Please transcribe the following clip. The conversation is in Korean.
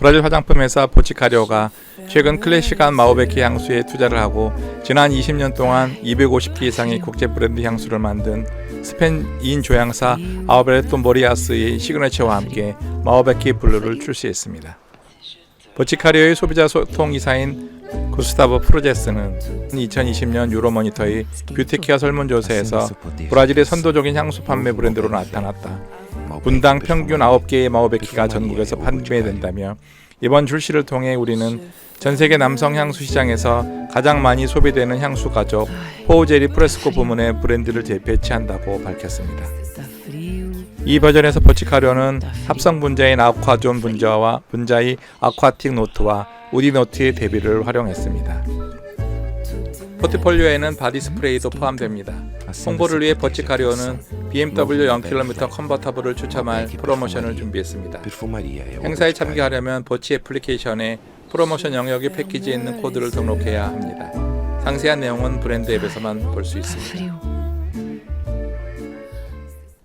브라질 화장품 회사 보치카리오가 최근 클래식한 마오베키 향수에 투자를 하고 지난 20년 동안 250개 이상의 국제 브랜드 향수를 만든 스페인 조향사 아우베르토 모리아스의 시그너처와 함께 마오베키 블루를 출시했습니다. 보치카리오의 소비자 소통 이사인 구스타보 프로제스는 2020년 유로모니터의 뷰티케어 설문조사에서 브라질의 선도적인 향수 판매 브랜드로 나타났다. 분당 평균 9개의 마오베키가 전국에서 판매된다며 이번 출시를 통해 우리는 전 세계 남성 향수 시장에서 가장 많이 소비되는 향수 가족 포우제리 프레스코 부문의 브랜드를 재배치한다고 밝혔습니다. 이 버전에서 버치카료는 합성 분자인 아쿠아존 분자와 분자의 아쿠아틱 노트와 우디 노트의 대비를 활용했습니다. 포트폴리오에는 바디 스프레이도 포함됩니다. 홍보를 위해 버치카리오는 BMW 0km 컨버터블을 추첨할 프로모션을 준비했습니다. 행사에 참가하려면 버치 애플리케이션에 프로모션 영역의 패키지에 있는 코드를 등록해야 합니다. 상세한 내용은 브랜드 앱에서만 볼 수 있습니다. frio.